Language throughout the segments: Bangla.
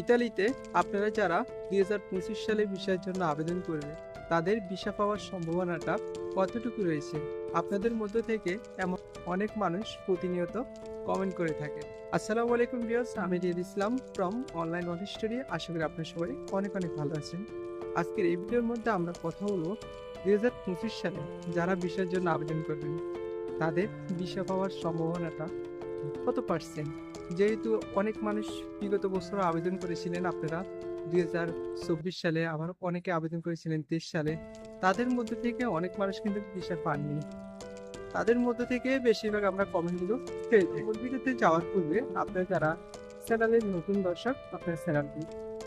ইতালিতে আপনারা যারা দুই হাজার পঁচিশ সালে ভিসার জন্য আবেদন করবেন তাদের ভিসা পাওয়ার সম্ভাবনাটা কতটুকু রয়েছে? আপনাদের মধ্য থেকে এমন অনেক মানুষ প্রতিনিয়ত কমেন্ট করে থাকে আসসালামু আলাইকুম ভিউয়ার্স আমি Riad Islam from online on story আশা করি আপনার সবাই অনেক অনেক ভালো আছেন। আজকের এই ভিডিওর মধ্যে আমরা কথা বলব দুই হাজার পঁচিশ সালে যারা ভিসার জন্য আবেদন করবেন, তাদের ভিসা পাওয়ার সম্ভাবনাটা কত পার্সেন্ট যেহেতু অনেক মানুষ বিগত বছর আবেদন করেছিলেন আপনারা, দুই হাজার চব্বিশ সালে আবার অনেকে আবেদন করেছিলেন তেইশ সালে, তাদের মধ্যে থেকে অনেক মানুষ কিন্তু ভিসা পাননি। তাদের মধ্যে থেকে বেশিরভাগ আমরা কমেন্টগুলো মূল ভিডিওতে যাওয়ার পূর্বে আপনারা যারা চ্যানেলের নতুন দর্শক, আপনার চ্যানেলটি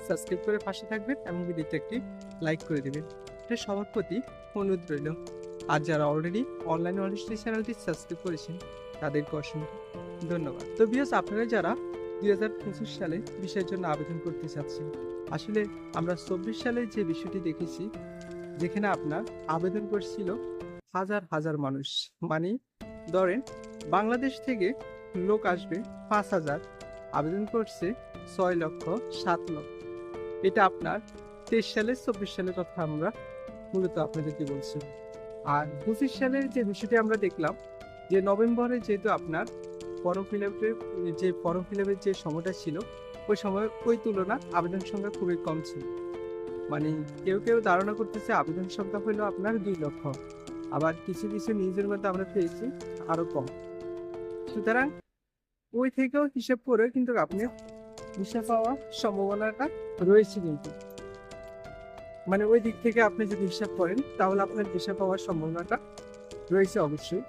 সাবস্ক্রাইব করে পাশে থাকবেন এবং ভিডিওতে একটি লাইক করে দেবেন। এটা সবার প্রতি অনুরোধ রইল। আর যারা অলরেডি অনলাইন অনিস্ট্রি চ্যানেলটি সাবস্ক্রাইব করেছেন তাদেরকে অসংখ্য ধন্যবাদ। তো বিয়াস আপনারা যারা দুই হাজার পঁচিশ সালে বিষয়ের জন্য আবেদন করতে চাচ্ছেন, আসলে আমরা চব্বিশ সালে যে বিষয়টি দেখেছি, যেখানে আপনার আবেদন করছিল হাজার হাজার মানুষ। মানে ধরেন, বাংলাদেশ থেকে লোক আসবে পাঁচ হাজার, আবেদন করছে ছয় লক্ষ সাত লক্ষ। এটা আপনার তেইশ সালে, চব্বিশ সালের কথা আমরা মূলত আপনাদেরকে বলছি। আর পঁচিশ সালের যে বিষয়টি আমরা দেখলাম যে নভেম্বরে যেহেতু আপনার ফর্ম যে ফর্ম যে সময়টা ছিল, ওই সময় ওই তুলনা আবেদন সংখ্যা খুবই কম ছিল। মানে কেউ কেউ ধারণা করতেছে আবেদন সংখ্যা হলো আপনার দুই লক্ষ। আবার কিছু কিছু নিউজের মধ্যে আমরা পেয়েছি আরও কম। সুতরাং ওই থেকেও হিসাব করে কিন্তু আপনি ভিসা পাওয়ার সম্ভাবনাটা রয়েছে কিন্তু। মানে ওই দিক থেকে আপনি যদি হিসাব করেন, তাহলে আপনার ভিসা পাওয়ার সম্ভাবনাটা রয়েছে অবশ্যই।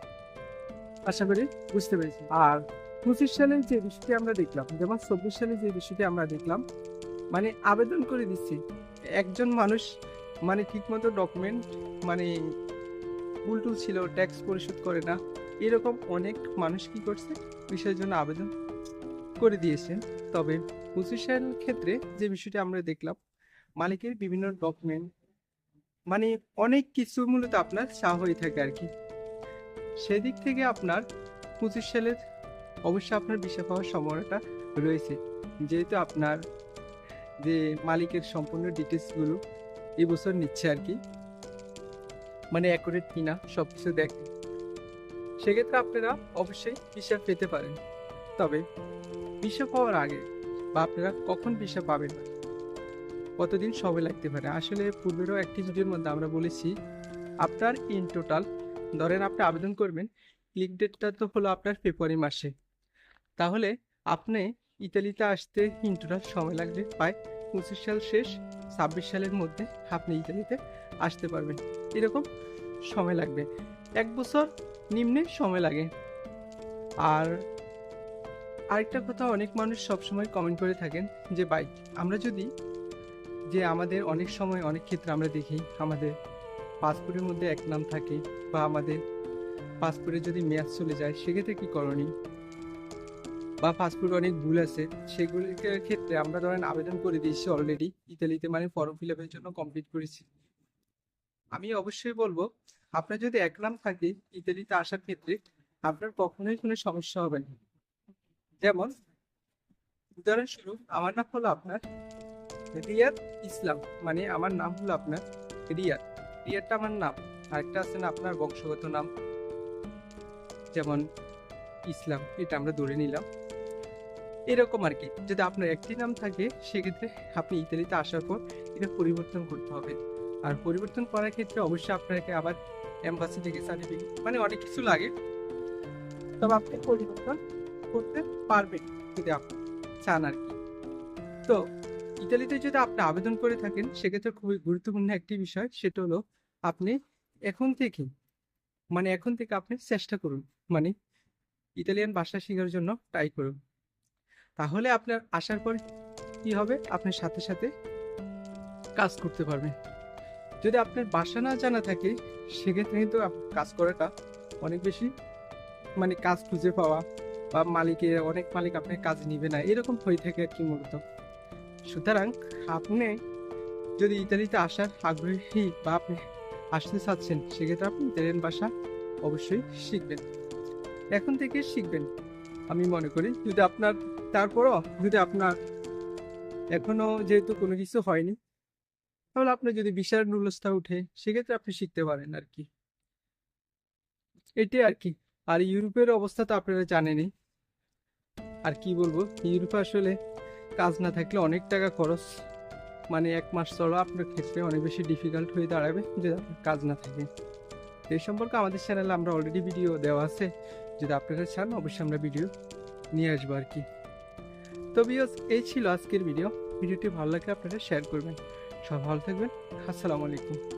আশা করি বুঝতে পেরেছি। আর পঁচিশ সালের যে বিষয়টি আমরা দেখলাম, যেমন চব্বিশ সালে যে বিষয়টি আমরা দেখলাম মানে আবেদন করে দিচ্ছি, একজন মানুষ মানে ঠিকমতো ডকুমেন্ট মানে উল্টুল ছিল ট্যাক্স পরিশোধ করে না, এরকম অনেক মানুষ কি করছে, বিষয়ের জন্য আবেদন করে দিয়েছেন তবে পঁচিশ সালের ক্ষেত্রে যে বিষয়টি আমরা দেখলাম, মালিকের বিভিন্ন ডকুমেন্ট মানে অনেক কিছু মূলত আপনার চা হয়ে থাকে আর কি। সেদিক থেকে আপনার পঁচিশ সালের অবশ্যই আপনার বিষয় পাওয়ার সম্ভাবনাটা রয়েছে। যেহেতু আপনার যে মালিকের সম্পূর্ণ ডিটেলসগুলো এই বছর নিচ্ছে আর কি মানে অ্যাকুরেট কিনা সব কিছু দেখে, সেক্ষেত্রে আপনারা অবশ্যই ভিসা পেতে পারেন। তবে ভিসা পাওয়ার আগে বা আপনারা কখন ভিসা পাবেন কতদিন সময় লাগতে পারে? আসলে পূর্বেরও একটি ভিডিওর মধ্যে আমরা বলেছি, আপনার ইন টোটাল ধরেন আপনি আবেদন করবেন ক্লিক ডেটটা তো হলো আপনার ফেব্রুয়ারি মাসে। তাহলে আপনি ইতালিতে আসতে ইন টোটাল সময় লাগবে প্রায় পঁচিশ সাল শেষ, ছাব্বিশ সালের মধ্যে আপনি ইতালিতে আসতে পারবেন। এরকম সময় লাগবে। এক বছর নিম্নে সময় লাগে। আর আরেকটা কথা, অনেক মানুষ সবসময় কমেন্ট করে থাকেন যে বাইক আমরা যদি, যে আমাদের অনেক সময়, অনেক ক্ষেত্রে আমরা দেখি আমাদের পাসপোর্টের মধ্যে এক নাম থাকে বা আমাদের পাসপোর্টে যদি মেয়াদ চলে যায়, সেক্ষেত্রে কি করণীয়? বা পাসপোর্ট অনেক ভুল আছে সেগুলির ক্ষেত্রে আমরা ধরেন আবেদন করে দিয়েছি অলরেডি ইতালিতে মানে ফর্ম ফিল আপের জন্য কমপ্লিট করেছি। আমি অবশ্যই বলব, আপনার যদি এক নাম থাকে ইতালিতে আসার ক্ষেত্রে, আপনার কখনোই কোনো সমস্যা হবে না। যেমন উদাহরণস্বরূপ আমার নাম হলো আপনার রিয়াদ ইসলাম মানে আমার নাম হলো আপনার রিয়াদ। রিয়াদটা আমার নাম, আরেকটা আছে না আপনার বংশগত নাম, যেমন ইসলাম, এটা আমরা ধরে নিলাম। এরকম আর কি, যদি আপনার একটি নাম থাকে, সেক্ষেত্রে আপনি ইতালিতে আসার পর এটা পরিবর্তন করতে হবে। আর পরিবর্তন করার ক্ষেত্রে অবশ্যই আপনাকে আবার এম্বাসি থেকে সার্টিফিকেট মানে অনেক কিছু লাগে। তবে আপনি পরিবর্তন করতে পারবেন, যদি আপনি চান আর কি। তো ইতালিতে যদি আপনি আবেদন করে থাকেন, সেক্ষেত্রে খুবই গুরুত্বপূর্ণ একটি বিষয়, সেটা হলো আপনি এখন থেকে মানে এখন থেকে আপনি চেষ্টা করুন মানে ইতালিয়ান ভাষা শেখার জন্য ট্রাই করুন। তাহলে আপনার আসার পর কি হবে? আপনার সাথে সাথে কাজ করতে পারবেন। যদি আপনার বাসা না জানা থাকে, সেক্ষেত্রে কিন্তু কাজ করাটা অনেক বেশি মানে কাজ খুঁজে পাওয়া বা মালিকের, অনেক মালিক আপনার কাজ নিবে না, এরকম হয়ে থাকে আর কি মূলত। সুতরাং আপনি যদি ইতালিতে আসার আগ্রহী বা আপনি আসতে চাচ্ছেন, সেক্ষেত্রে আপনি ইতালিয়ান ভাষা অবশ্যই শিখবেন। এখন থেকে শিখবেন। আমি মনে করি যদি আপনার, তারপরও যদি আপনার এখনও যেহেতু কোনো কিছু হয়নি, তাহলে আপনার যদি বিশাল নুলসটা উঠে, সেক্ষেত্রে আপনি শিখতে পারেন আর কি। এটাই আর কি। আর ইউরোপের অবস্থা তো আপনারা জানেনই। আর কি বলব? ইউরোপে আসলে কাজ না থাকলে অনেক টাকা খরচ। মানে এক মাস চলো, আপনার ক্ষেত্রে অনেক বেশি ডিফিকাল্ট হয়ে দাঁড়াবে যদি আপনার কাজ না থাকে। এই সম্পর্কে আমাদের চ্যানেলে আমরা অলরেডি ভিডিও দেওয়া আছে। যদি আপনারা চান, অবশ্যই আমরা ভিডিও নিয়ে আসব আর কি। তো বিয়স এই ছিল আজকের ভিডিও ভিডিওটি ভালো লাগে আপনারা শেয়ার করবেন। সব ভালো থাকবেন। আসসালামু আলাইকুম।